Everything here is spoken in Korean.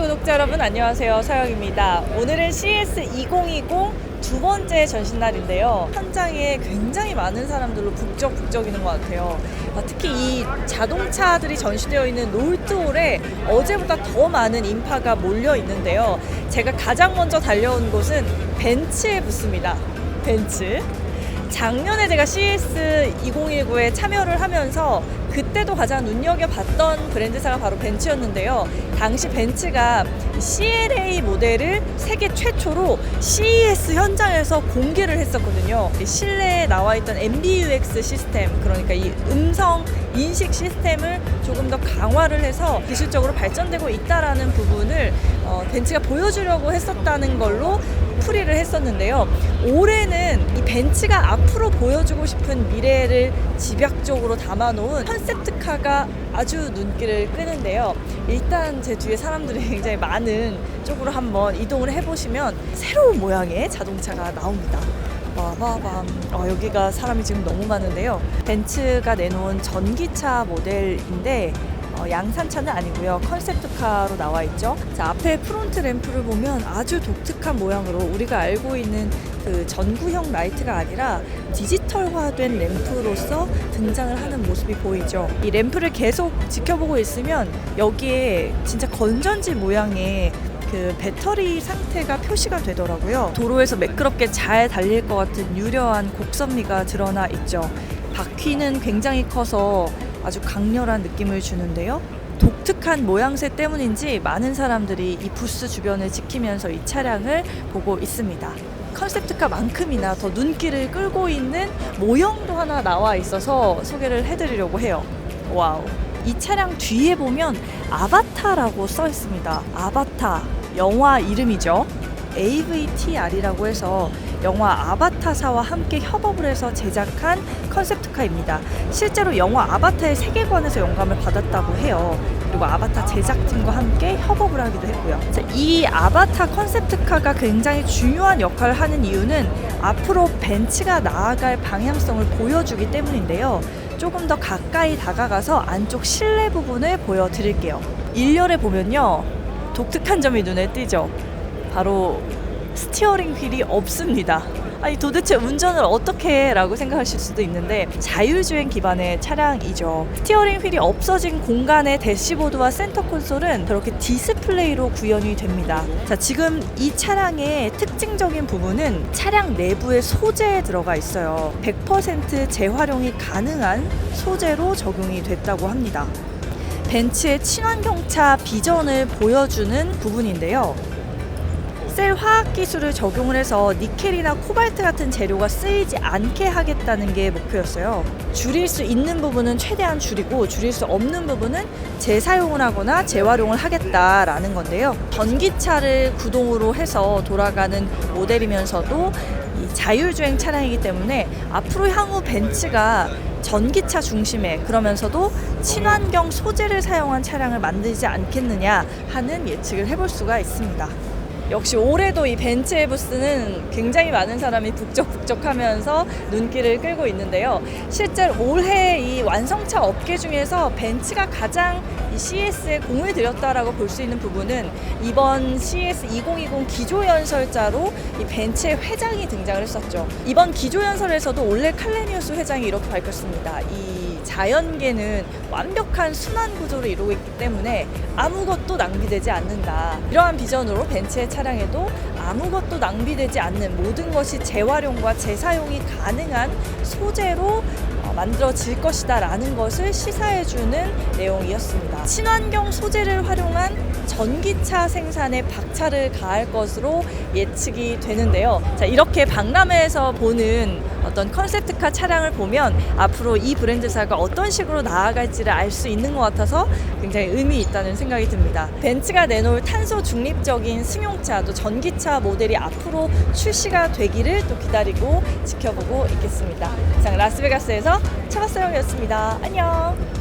구독자 여러분 안녕하세요. 서영입니다. 오늘은 CS 2020 두 번째 전신 날인데요. 현장에 굉장히 많은 사람들로 북적북적이는 것 같아요. 어, 특히 이 자동차들이 전시되어 있는 롤드홀에 어제보다 더 많은 인파가 몰려 있는데요. 제가 가장 먼저 달려온 곳은 벤츠의 부스입니다. 벤츠 작년에 제가 CS 2019에 참여를 하면서 그때도 가장 눈여겨봤던 브랜드사가 바로 벤츠였는데요. 당시 벤츠가 CLA 모델을 세계 최초로 CES 현장에서 공개를 했었거든요. 이 실내에 나와 있던 MBUX 시스템, 그러니까 이 음성 인식 시스템을 조금 더 강화를 해서 기술적으로 발전되고 있다라는 부분을 어, 벤츠가 보여주려고 했었다는 걸로 풀이를 했었는데요. 올해는 이 벤츠가 앞으로 보여주고 싶은 미래를 집약적으로 담아놓은 컨셉트카가 아주 눈길을 끄는데요. 일단 제 뒤에 사람들이 굉장히 많은 쪽으로 한번 이동을 해보시면 새로운 모양의 자동차가 나옵니다. 와바밤. 어, 여기가 사람이 지금 너무 많은데요. 벤츠가 내놓은 전기차 모델인데 어, 양산차는 아니고요. 컨셉트카로 나와 있죠. 자, 앞에 프론트 램프를 보면 아주 독특한 모양으로 우리가 알고 있는 그 전구형 라이트가 아니라 디지털화된 램프로서 등장을 하는 모습이 보이죠. 이 램프를 계속 지켜보고 있으면 여기에 진짜 건전지 모양의 그 배터리 상태가 표시가 되더라고요. 도로에서 매끄럽게 잘 달릴 것 같은 유려한 곡선미가 드러나 있죠. 바퀴는 굉장히 커서 아주 강렬한 느낌을 주는데요. 독특한 모양새 때문인지 많은 사람들이 이 부스 주변을 지키면서 이 차량을 보고 있습니다. 컨셉트카만큼이나 더 눈길을 끌고 있는 모형도 하나 나와 있어서 소개를 해드리려고 해요. 와우. 이 차량 뒤에 보면 아바타라고 써 있습니다. 아바타. 영화 이름이죠. AVTR이라고 해서 영화 아바타사와 함께 협업을 해서 제작한 컨셉트카입니다. 실제로 영화 아바타의 세계관에서 영감을 받았다고 해요. 그리고 아바타 제작팀과 함께 협업을 하기도 했고요. 자, 이 아바타 컨셉트카가 굉장히 중요한 역할을 하는 이유는 앞으로 벤츠가 나아갈 방향성을 보여주기 때문인데요. 조금 더 가까이 다가가서 안쪽 실내 부분을 보여드릴게요. 일렬에 보면요. 독특한 점이 눈에 띄죠. 바로 스티어링 휠이 없습니다. 아니 도대체 운전을 어떻게 해? 라고 생각하실 수도 있는데 자율주행 기반의 차량이죠. 스티어링 휠이 없어진 공간의 대시보드와 센터 콘솔은 그렇게 디스플레이로 구현이 됩니다. 자, 지금 이 차량의 특징적인 부분은 차량 내부의 소재에 들어가 있어요. 100% 재활용이 가능한 소재로 적용이 됐다고 합니다. 벤츠의 친환경차 비전을 보여주는 부분인데요. 셀 화학 기술을 적용을 해서 니켈이나 코발트 같은 재료가 쓰이지 않게 하겠다는 게 목표였어요. 줄일 수 있는 부분은 최대한 줄이고 줄일 수 없는 부분은 재사용을 하거나 재활용을 하겠다라는 건데요. 전기차를 구동으로 해서 돌아가는 모델이면서도 이 자율주행 차량이기 때문에 앞으로 향후 벤츠가 전기차 중심에 그러면서도 친환경 소재를 사용한 차량을 만들지 않겠느냐 하는 예측을 해볼 수가 있습니다. 역시 올해도 이 벤츠의 부스는 굉장히 많은 사람이 북적북적하면서 눈길을 끌고 있는데요. 실제로 올해 이 완성차 업계 중에서 벤츠가 가장 이 CS에 공을 들였다라고 볼 수 있는 부분은 이번 CS 2020 기조연설자로 이 벤츠의 회장이 등장을 했었죠. 이번 기조연설에서도 올해 칼레니우스 회장이 이렇게 밝혔습니다. 이 자연계는 완벽한 순환 구조를 이루고 있기 때문에 아무것도 낭비되지 않는다. 이러한 비전으로 벤츠의 차량에도 아무것도 낭비되지 않는 모든 것이 재활용과 재사용이 가능한 소재로 어, 만들어질 것이다라는 것을 시사해주는 내용이었습니다. 친환경 소재를 활용한 전기차 생산에 박차를 가할 것으로 예측이 되는데요. 자, 이렇게 박람회에서 보는 어떤 컨셉트카 차량을 보면 앞으로 이 브랜드사가 어떤 식으로 나아갈지를 알 수 있는 것 같아서 굉장히 의미 있다는 생각이 듭니다. 벤츠가 내놓을 탄소 중립적인 승용차 또 전기차 모델이 앞으로 출시가 되기를 또 기다리고 지켜보고 있겠습니다. 이상 라스베가스에서 차박사용이었습니다. 안녕.